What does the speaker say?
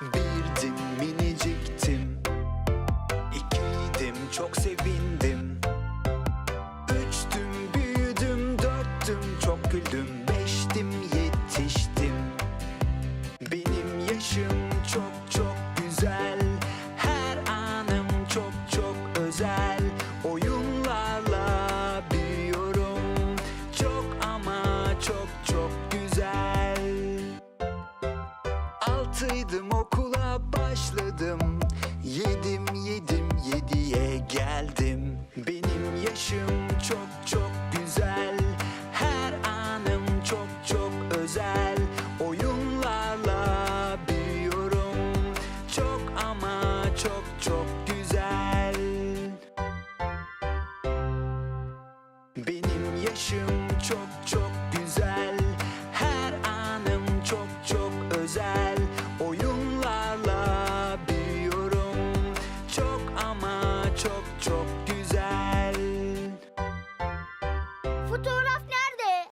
Birdim miniciktim. İkiydim çok sevindim. Üçtüm büyüdüm dörttüm çok güldüm. Beştim yetiştim. Benim yaşım Altıydım okula başladım. Yedim yedim yediye geldim. Benim yaşım çok çok güzel. Her anım çok çok özel. Oyunlarla büyüyorum. Çok ama çok çok güzel. Benim yaşım çok çok güzel. Her anım çok çok özel ama çok çok güzel Fotoğraf